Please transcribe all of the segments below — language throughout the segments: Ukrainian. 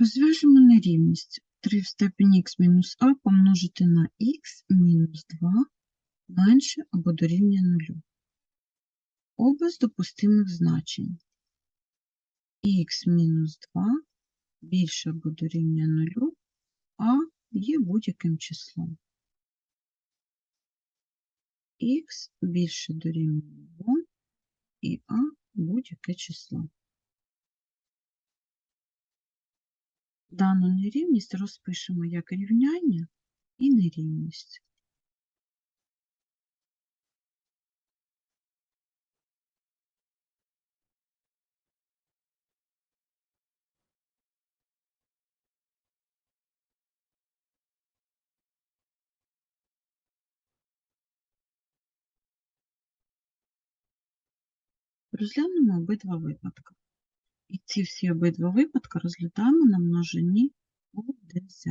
Розв'яжемо нерівність. 3 в степені х мінус а помножити на х мінус 2 менше або дорівнює 0. Область допустимих значень. х мінус 2 більше або дорівнює 0, а є будь-яким числом. х більше дорівнює 2 і а будь-яке число. Дану нерівність розпишемо як рівняння і нерівність. Розглянемо обидва випадки. І ці всі обидва випадки розглядаємо на множині ОДЗ.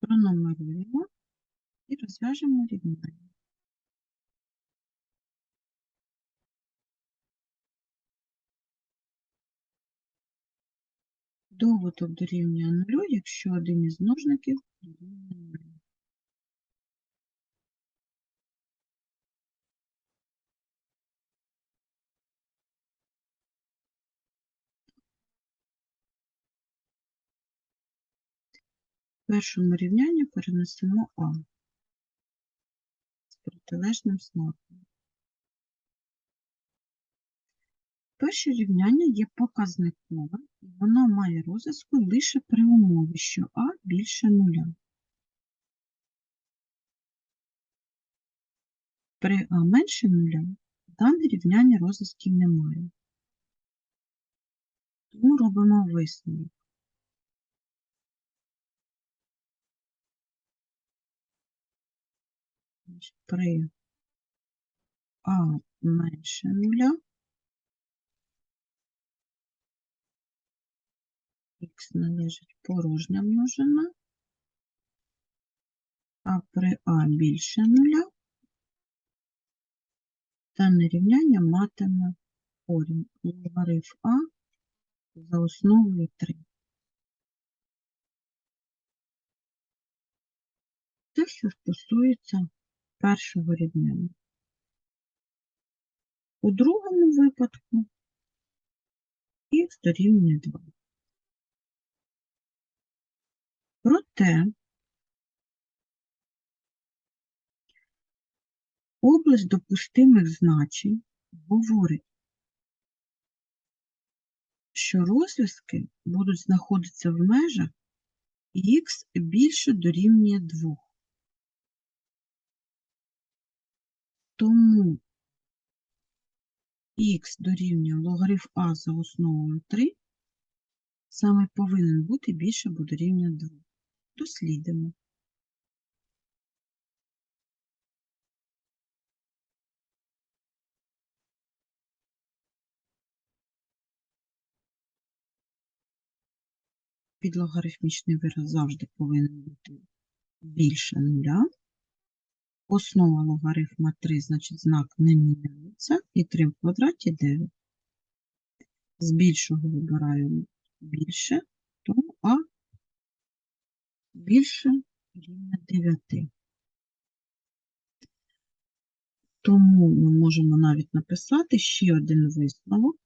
Пронумеруємо і розв'яжемо рівняння. Доводок дорівнює нулю, якщо один із множників дорівнює нулю. Першому рівнянні перенесемо А з протилежним знаком. Перше рівняння є показниковим, і воно має розв'язку лише при умові, що А більше нуля. При А менше нуля дане рівняння розв'язків немає. Тому робимо висновок. Значить, При А менше нуля. Х належить порожня множина, а при А більше нуля. Дане рівняння матиме корінь. Логарифм А за основою 3. Те, що стосується першого рівняння. У другому випадку х дорівнює 2. Проте область допустимих значень говорить, що розв'язки будуть знаходитися в межах х більше дорівнює 2. Тому х дорівнює логарифм а за основою 3 саме повинен бути більше або дорівнює 2. Дослідимо. Підлогарифмічний вираз завжди повинен бути більше нуля. Основа логарифма 3, значить знак не міняється, і 3 в квадраті 9. З більшого вибираємо більше, тому А більше рівня 9. Тому ми можемо навіть написати ще один висновок,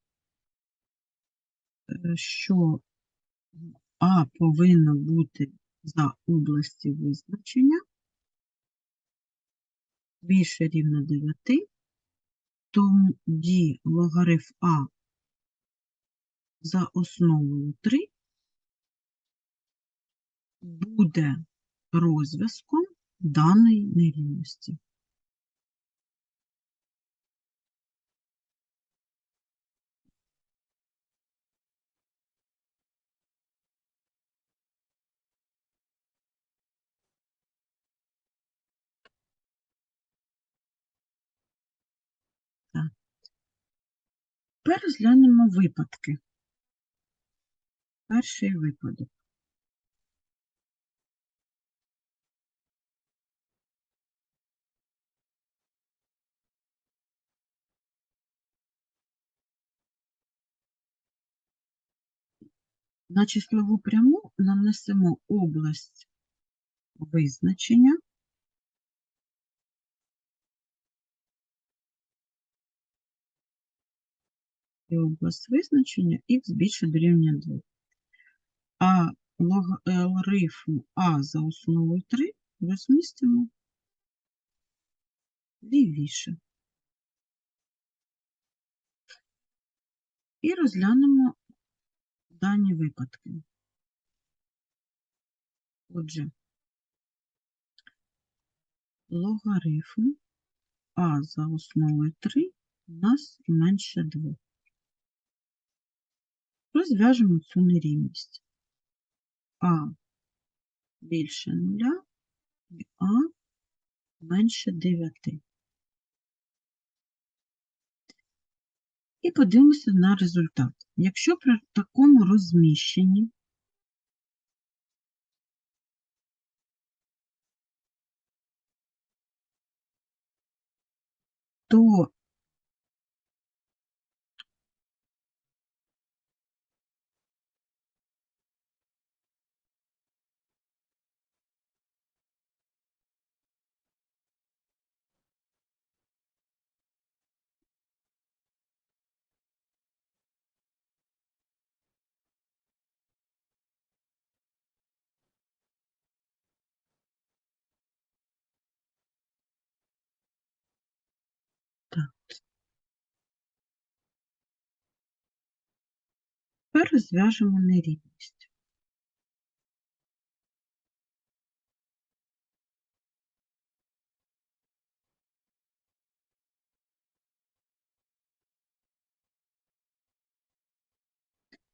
е, що А повинно бути за області визначення більше рівня 9, тоді логарифм А за основою 3 буде розв'язком даної нерівності. Тепер розглянемо випадки. Перший випадок. На числову пряму нанесемо область визначення. І область визначення х більше дорівнює 2. А логарифм А за основою 3 розмістимо лівіше. І розглянемо дані випадки. Отже, логарифм А за основою 3 у нас менше 2. Розв'яжемо цю нерівність. А більше 0 і А менше 9. І подивимося на результат. Якщо при такому розміщенні то тепер розв'яжемо нерівність.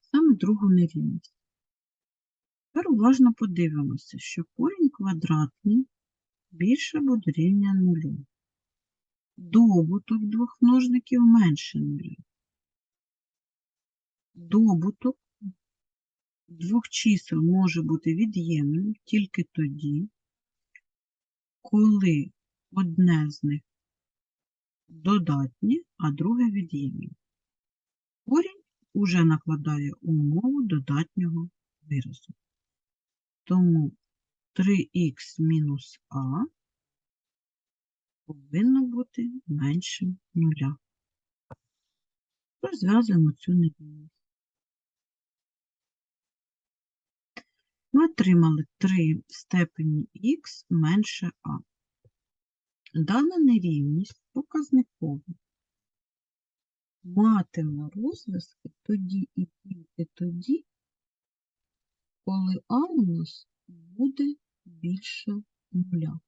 Саме другу нерівність. Тепер уважно подивимося, що корінь квадратний більше або дорівнює нулю. Добуток двох множників менше нуля. Добуток двох чисел може бути від'ємним тільки тоді, коли одне з них додатнє, а друге від'ємне. Корінь уже накладає умову додатнього виразу. Тому 3х мінус а повинно бути меншим нуля. Розв'язуємо цю нерівність. Ми отримали 3 в степені х менше а. Дана нерівність показникова матиме розв'язки тоді і тільки тоді, коли а у нас буде більше нуля.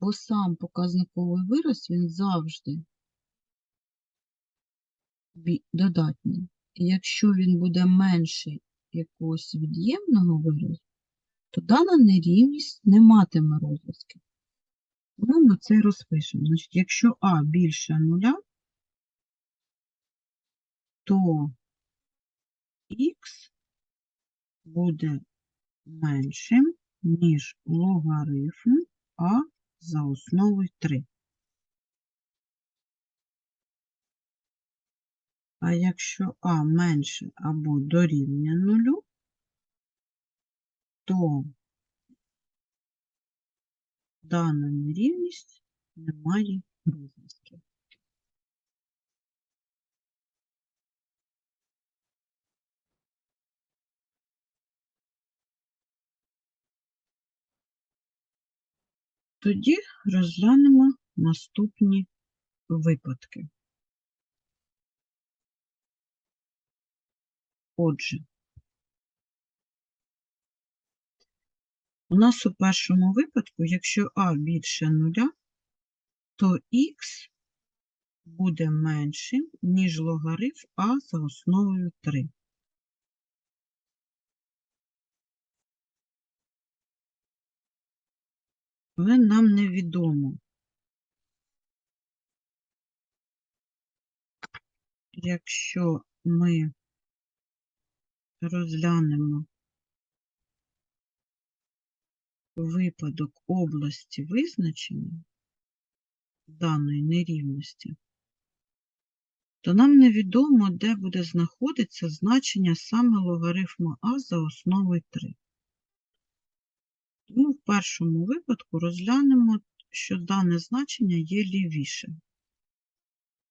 Бо сам показниковий вираз, він завжди додатній. І якщо він буде менший якогось від'ємного виразу, то дана нерівність не матиме розв'язків. Ми на це розпишемо. Значить, якщо а більше нуля, то х буде меншим, ніж логарифм а за основою 3. А якщо а менше або дорівнює нулю, то дана нерівність не має розв'язків. Тоді розглянемо наступні випадки. Отже, у нас у першому випадку, якщо а більше нуля, то х буде меншим, ніж логарифм а за основою 3. Але нам невідомо, якщо ми розглянемо випадок області визначення даної нерівності, то нам невідомо, де буде знаходитися значення саме логарифму А за основою 3. Тому в першому випадку розглянемо, що дане значення є лівіше.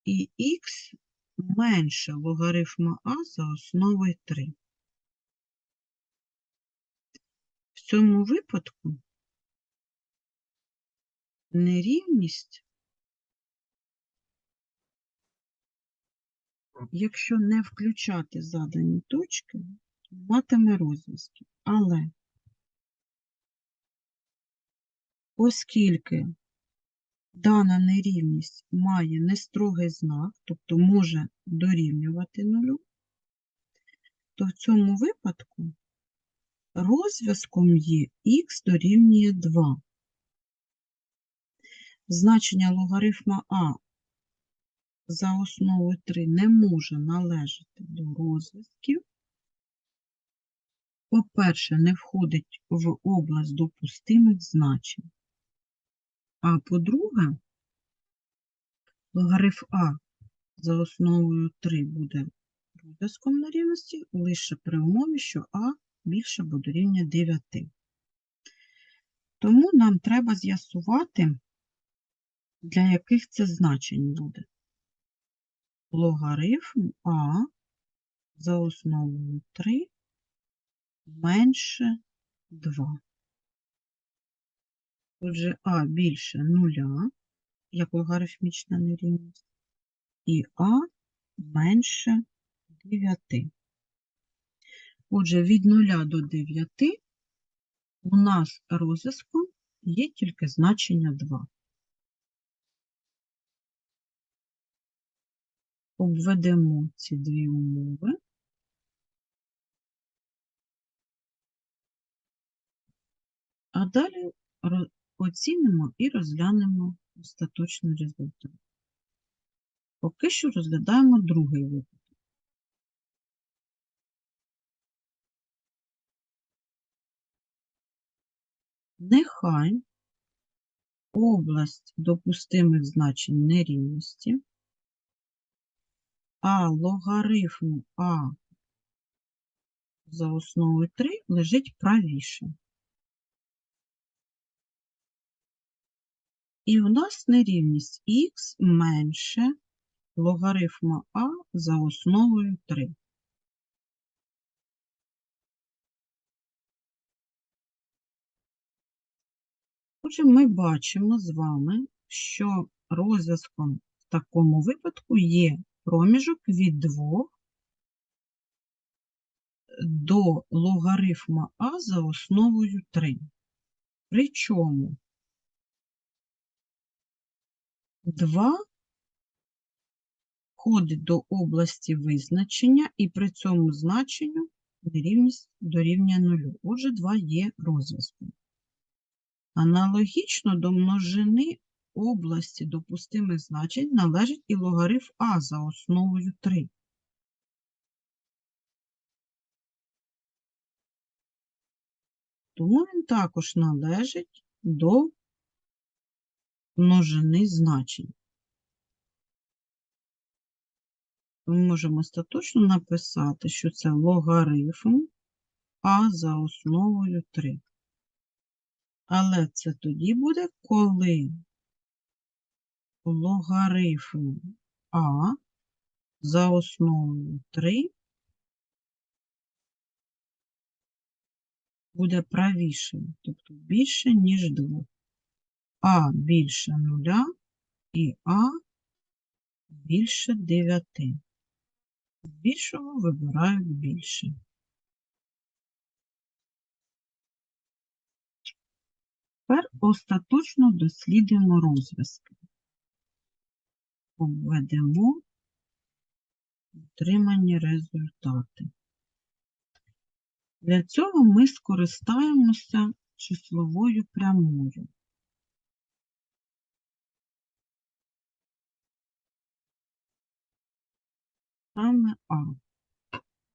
І х менше логарифма А за основою 3. В цьому випадку нерівність, якщо не включати задані точки, матиме розв'язки. Але оскільки дана нерівність має нестрогий знак, тобто може дорівнювати нулю, то в цьому випадку розв'язком є х дорівнює 2. Значення логарифма А за основою 3 не може належати до розв'язків. По-перше, не входить в область допустимих значень. А по-друге, логарифм А за основою 3 буде розв'язком на рівності лише при умові, що А більше або дорівнює 9. Тому нам треба з'ясувати, для яких це значень буде. Логарифм А за основою 3 менше 2. Отже, А більше нуля, як логарифмічна нерівність, і А менше 9. Отже, від 0 до 9 у нас розв'язком є тільки значення 2. Обведемо ці дві умови. А далі оцінимо і розглянемо остаточний результат. Поки що розглядаємо другий випадок. Нехай область допустимих значень нерівності, а логарифм А за основою 3 лежить правіше. І у нас нерівність х менше логарифма А за основою 3. Отже, ми бачимо з вами, що розв'язком в такому випадку є проміжок від 2 до логарифма А за основою 3. Причому 2 входить до області визначення і при цьому значенню нерівність дорівнює нулю. Отже, 2 є розв'язком. Аналогічно до множини області допустимих значень належить і логарифм А за основою 3. Тому він також належить до множини значень. Ми можемо остаточно написати, що це логарифм А за основою 3. Але це тоді буде, коли логарифм А за основою 3 буде правішим, тобто більше, ніж 2. А більше нуля і А більше 9. З більшого вибирають більше. Тепер остаточно дослідимо розв'язки. Обведемо отримані результати. Для цього ми скористаємося числовою прямою. Саме А.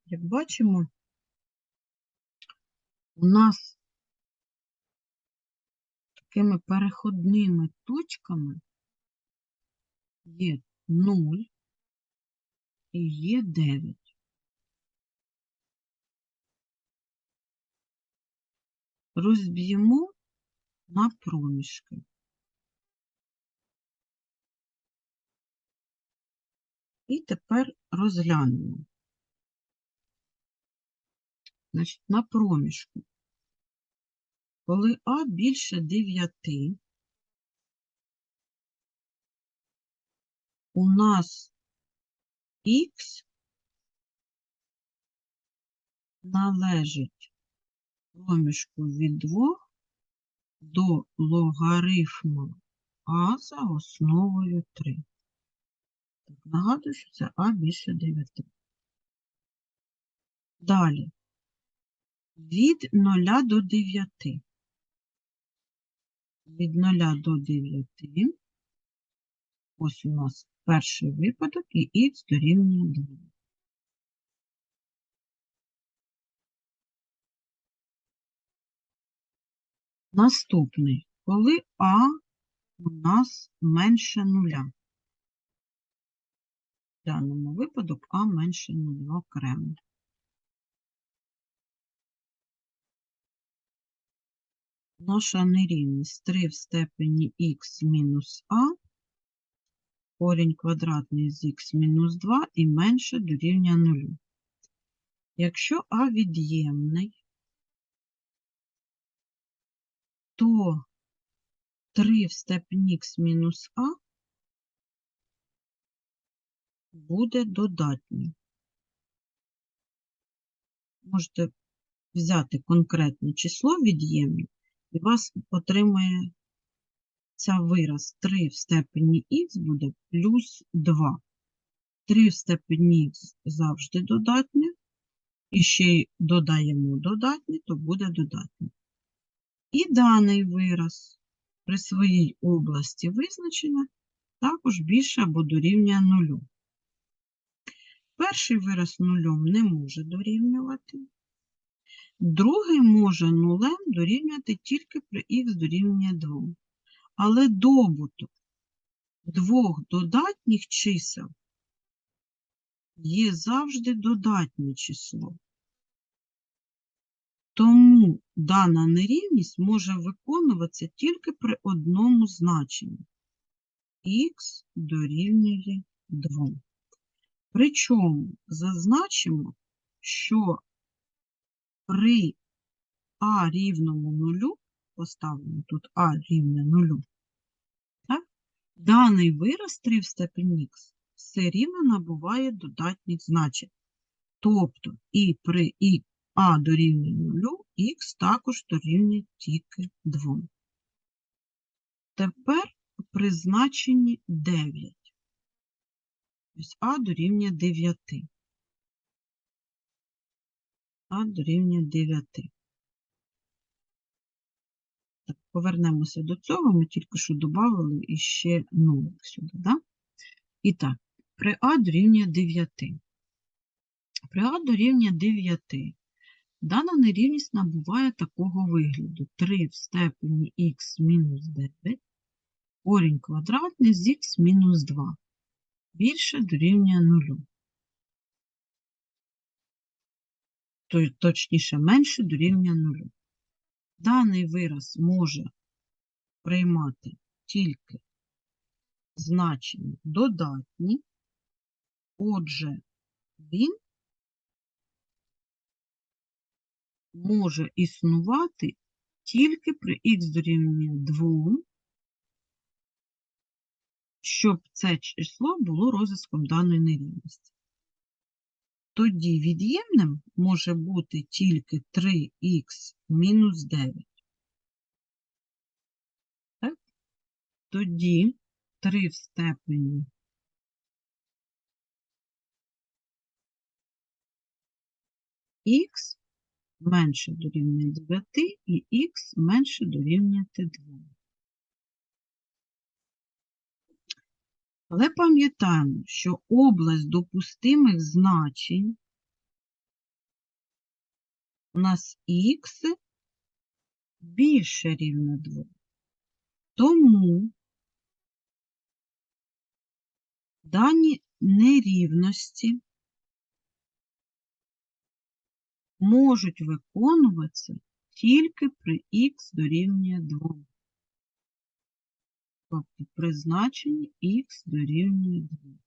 Як бачимо, у нас такими переходними точками є 0, і є 9. Розб'ємо на проміжки. І тепер розглянемо. Значить, на проміжку. Коли А більше 9, у нас х належить проміжку від 2 до логарифму А за основою 3. Так, нагадую, що це А більше 9. Далі. Від 0 до 9. Від 0 до 9. Ось у нас перший випадок і х дорівнює 2. Наступний. Коли А у нас менше нуля. Даному випадку А менше нуля окремо. Наша нерівність 3 в степені х мінус а, корінь квадратний з х мінус 2 і менше дорівнює 0. Якщо а від'ємний, то 3 в степені х мінус а буде додатнім. Можете взяти конкретне число від'ємне, і вас отримає ця вираз 3 в степені х буде плюс 2. 3 в степені х завжди додатнє, і ще й додаємо додатнє, то буде додатнє. І даний вираз при своїй області визначення також більше або дорівнює нулю. Перший вираз нулем не може дорівнювати. Другий може нулем дорівнювати тільки при х дорівнює 2. Але добуток двох додатніх чисел є завжди додатнє число. Тому дана нерівність може виконуватися тільки при одному значенні. х дорівнює 2. Причому зазначимо, що при а рівному нулю, поставимо тут а рівне нулю, так? даний вираз 3 в степені х все рівно набуває додатніх значень. Тобто і при і а дорівнює нулю, х також дорівнює тільки 2. Тепер при значенні 9. Ось а дорівнює 9. А дорівнює 9. Так, повернемося до цього. Ми тільки що додали іще 0 сюди. Да? І так, при А дорівнює 9. При А дорівнює 9. Дана нерівність набуває такого вигляду. 3 в степені х мінус 9, корінь квадратний з х мінус 2. Більше дорівнює 0. Точніше, менше дорівнює 0. Даний вираз може приймати тільки значення додатні, отже, він може існувати тільки при х дорівнює 2, щоб це число було розв'язком даної нерівності. Тоді від'ємним може бути тільки 3х мінус 9. Так? Тоді 3 в степені х менше дорівнює 9 і х менше дорівнює 2. Але пам'ятаємо, що область допустимих значень у нас х більше рівня 2. Тому Дані нерівності можуть виконуватися тільки при х дорівнює 2. Тобто призначення х дорівнює 2.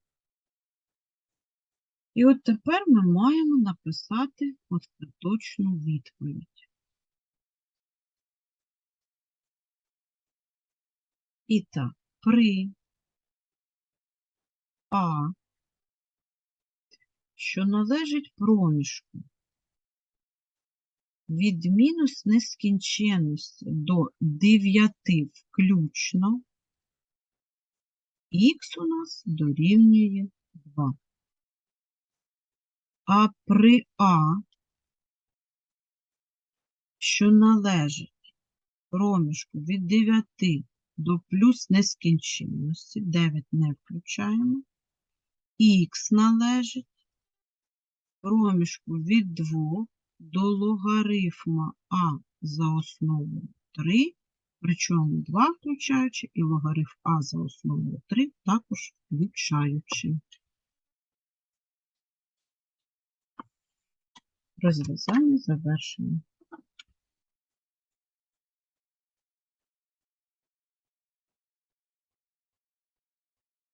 І от тепер ми маємо написати остаточну відповідь. І так, при А, що належить проміжку від мінус нескінченності до 9 включно, х у нас дорівнює 2. А при А, що належить проміжку від 9 до плюс нескінченності, 9 не включаємо, х належить проміжку від 2 до логарифма А за основою 3, причому 2 включаючи, і логарифм А за основою 3 також включаючи. Розв'язання завершено.